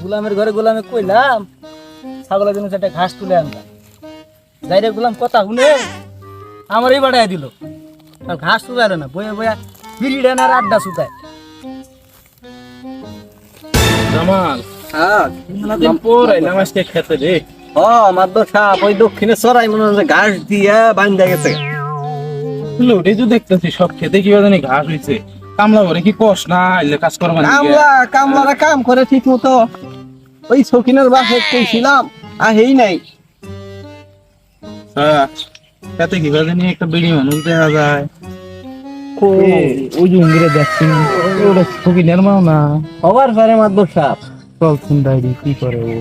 গোলামের ঘরে গোলামে কইলাম ছাগলের জন্য একটা ঘাস তুলে আনলাম। যাইরে গোলাম কথা শুনে আমারই বাড়াই দিল। আর ঘাস তুলে না বয়ে বয়া বিড়ি ডানার আড্ডা সুতায় জামাল হ্যাঁ। দিন পর আইলাম আজকে খেতে রে। ও মাদ্দ সাপ ওই দক্ষিণে সরাই মনে হচ্ছে ঘাস দিয়া বান্ধা গেছে। লোটে তো দেখতেছি সব খেতে কিবা জানি ঘাস হইছে। কামলা করে কি কষ না আইলে কাজ করবা নাকি? কামলা কামলারা কাম করে ঠিক মতো ওই সকিনের বাসে কইছিলাম আহেই নাই। হ্যাঁ খেতে কিবা জানি একটা বিড়ি মানুষ দেখা যায়? ওই যে দেখছি ওটা নির্মাও না? হবার পারে মাদ্দ সাপ। চল কি করে ও?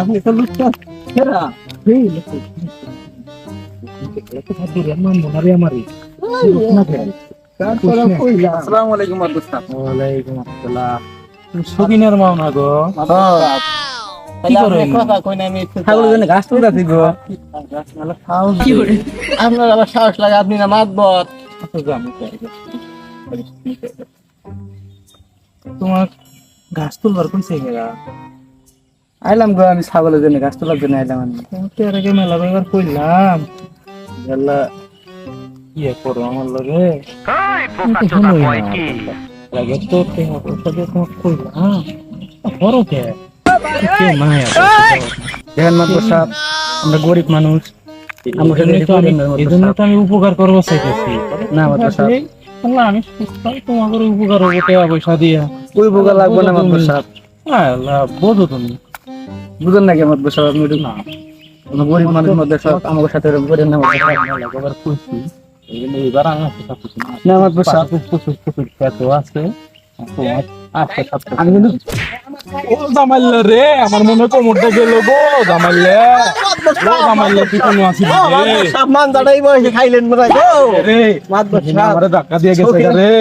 আপনি তো লুচ্ছা খেরা ছবি নির্মাও না গো আপনার আবার সাহস আপনি না মাতবত তোমার গাছ কোন আইলাম গো, আমি ছাগলের জন্য ঘাস তোলার জন্য আইলাম আমি। এর আগে মেলা গেলা ইয়ে করো আমার লগে। লাগে তো সাথে তোমার কইলাম বড় কে? দেখেন মাত্র সাহেব আমরা গরিব মানুষ। আমি উপকার করব চাইতেছি। না মাত্র সাহেব আমি তোমাদের উপকার হব টাকা পয়সা দিয়া। ওই বোকা লাগবো না মাত্র সাহেব আল্লাহ বোঝো তুমি। বুঝেন না কি মাত্র সাহেব আপনি না। গরিব মানুষ মধ্যে সব আমাদের সাথে করেন না এবার প্রচুর প্রচুর খ্যাত আছে। আমি কিন্তু ও রে আমার মনে কোমরটা গেল গো জামাইল্লা। ও জামাইল্লা তুই কোনো রে? সাপ দাঁড়াই বসে খাইলেন মনে গো। রে মাদ্দ সখিনা আমারে ধাক্কা দিয়ে গেছে গা রে।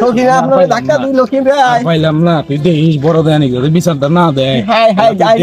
সকিনে আপনার ধাক্কা দিল কি রে পাইলাম না তুই দেখিস বড় দেয় বিচারটা না দেয়। হাই হাই যাই